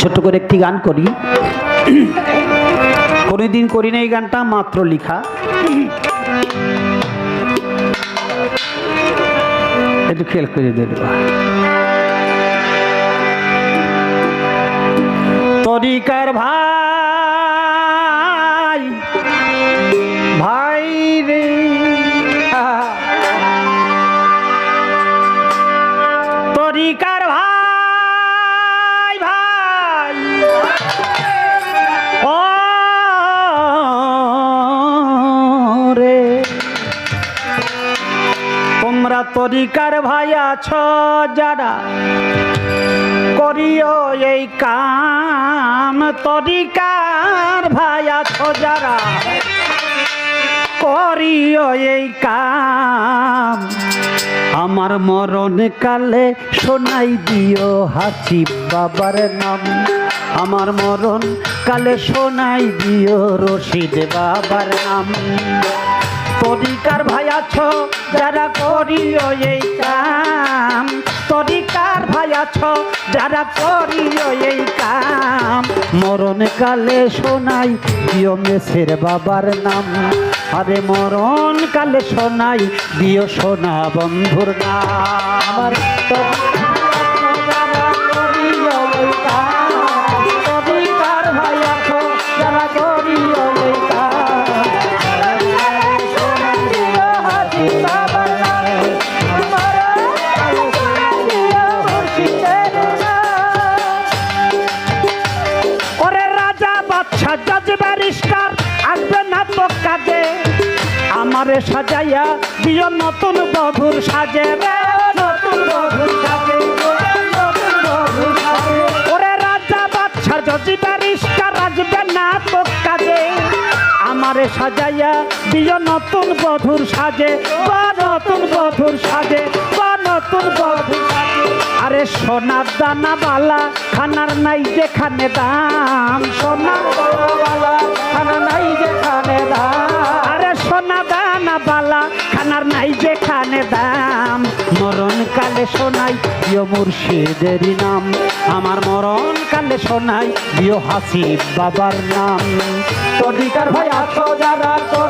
ছোট্ট করে একটি গান করি। কোনোদিন করি না এই গানটা, মাত্র লিখা। একটু খেয়াল করে দেব। তরিকার ভাই তোমরা তরিকার ভাই আছো যারা করিও এই কাম, তরিকার ভাই আছো যারা করিও এই কাম। আমার মরণ কালে শোনাই দিও হাসি বাবার নাম। আমার মরণ কালে শোনাই দিও রশিদ বাবার নাম। তরিকার ভাই আছো, যারা করিও এই কাম। তরিকার ভাই আছো, যারা করিও এই কাম। মরণ কালে শোনাই দিও মেসের বাবার নাম। আরে মরণ কালে শোনাই দিও সোনা বন্ধুর নাম। আমারে সাজাইয়া দিও নতুন বধুর সাজে নতুন বধুর সাজে। ওরে রাজা বাচ্চা ব্যারিস্টার আসবে না তো কাজে। আমারে সাজাইয়া দিও নতুন বধুর সাজে, বা নতুন বধুর সাজে, বা নতুন বধুর আরে সোনার দানা বালা খানার নাই যেখানে দাম। সোনা বালা খানা নাই যেখানে দাম। আরে সোনা দানা বালা খানার নাই যেখানে দাম। মরণ কালে শোনাই দিও মুর্শিদেরই নাম। আমার মরণ কালে শোনাই প্রিয় হাসিব বাবার নাম। তরিকার ভাই আছো যারা করিও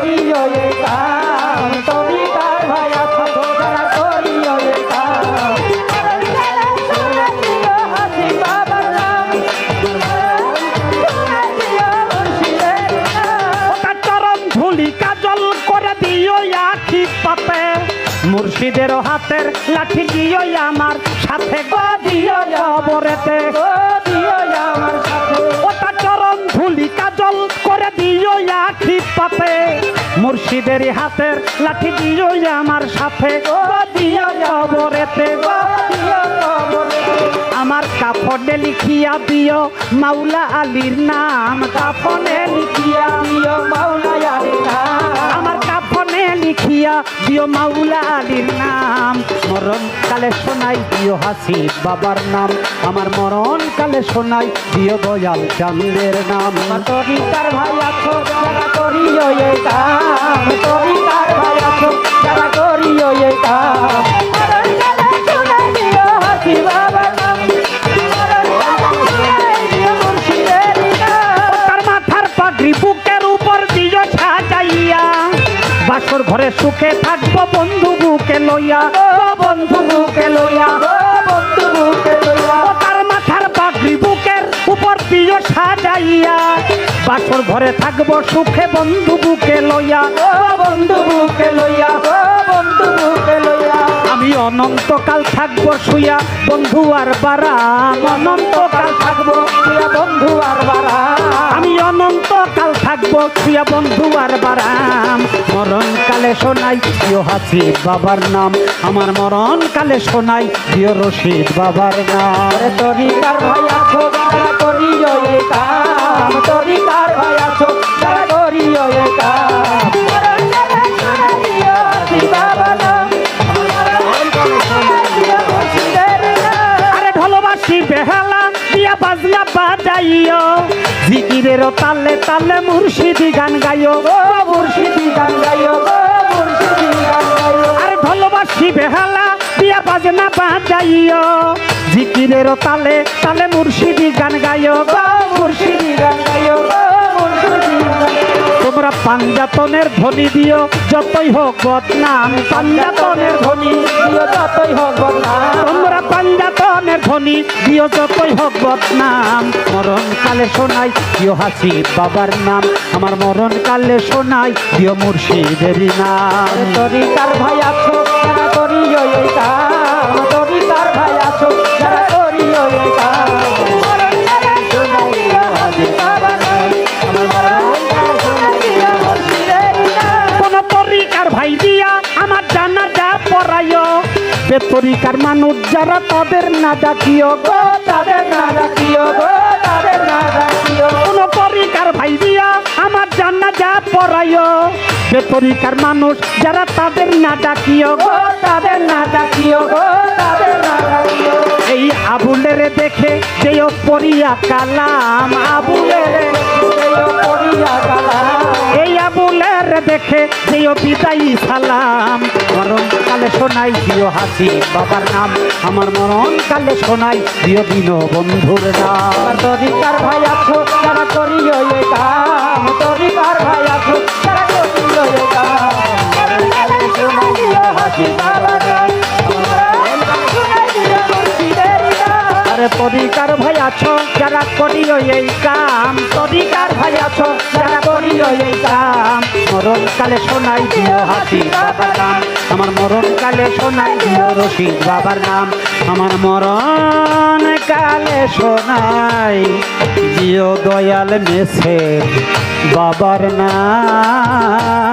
মুর্শিদের হাতের লাঠি দিও আমার সাথে। মুর্শিদের হাতের লাঠি দিও আমার সাথে। আমার কাপড়ে লিখিয়া দিও মাওলা আলীর নাম। কাপড়ে লিখিয়া দিও মাওলা আলীর নাম। আমার লিখিয়া দিও আলীর নাম। মরণ কালে শোনাই দিও হাসি বাবার নাম। আমার মরণ কালে শোনাই দিও দয়াল চাঁদের নাম। তরিকার ভাই আছো, যারা করিও এই কাম। তরিকার ভাই আছো, যারা করিও এই কাম। ঘরে সুখে থাকব বন্ধু বুকে লইয়া। বন্ধু বুকে লইয়া। বন্ধু বুকে লইয়া। তার মাথার পাখি বুকের উপর প্রিয় সাজাইয়া। বাসর ঘরে থাকব সুখে বন্ধু বুকে লইয়া। বন্ধু বুকে লইয়া। আমি অনন্তকাল থাকব শুয়া বন্ধু আর বারাম। অনন্তকাল থাকব শুয়া বন্ধু আর বারাম। আমি অনন্তকাল থাকব শুয়া বন্ধু আর বারাম। মরণ কালে শোনাই প্রিয় হাসি বাবার নাম। আমার মরণ কালে শোনাই প্রিয় রশিদ বাবার নাম। তরিকার ভাই আছো যারা করিও কাম। বাজাইও। জিকিরের তালে তালে মুর্শিদি গান গাইও। মুর্শিদি গান গাইও আরে ঢোলবাসি বেহালা দিয়া বাজনা বাজাইও। জিকিরের তালে তালে মুর্শিদি গান গাইও মুর্শিদি গান গাইও। তোমরা পাঞ্জাতনের ধ্বনি দিও, যতই হোক বদনাম, পাঞ্জাতনের ধ্বনি দিও, যতই হোক বদনাম। ধ্বনি দিও যতই হোক বদনাম। মরণ কালে শোনাই দিও হাসি বাবার নাম। আমার মরণ কালে শোনাই দিও মুর্শিদের নাম। তরিকার ভাই আছো যারা করিও এই কাম তরিকার ভাই আছো যারা করিও এই কাম ভাই দিয়া আমার জানা বেতরিকার মানুষ যারা তাদের না ডাকিও গো, তাদের না ডাকিও গো, তাদের না ডাকিও। কোন তরিকার ভাই দিয়া আমার জানা যা পড়াইও। বেতরিকার মানুষ যারা তাদের না ডাকিও গো, তাদের না ডাকিও গো, তাদের না ডাকিও। এই আবুলের দেখে যেও পরিয়া কালাম, আবুলের যেও পরিয়া আবুলের দেখে যেও বিদায়ী সালাম। মরণ কালে শোনাই দিও হাসি, বাবার নাম আমার মরণ কালে শোনাই দিও দিন বন্ধুর নাম। তরিকার ভাই আছো, তারা করিও তরিকার ভাই আছো, যারা করিও এই কাম। তরিকার ভাই আছো, যারা করিও এই কাম। মরণ কালে শোনাই দিও হাসি বাবার নাম। আমার মরণ কালে শোনাই দিও রশিদ বাবার নাম। আমার মরণ কালে শোনাই দিও দয়াল মেসে বাবার নাম।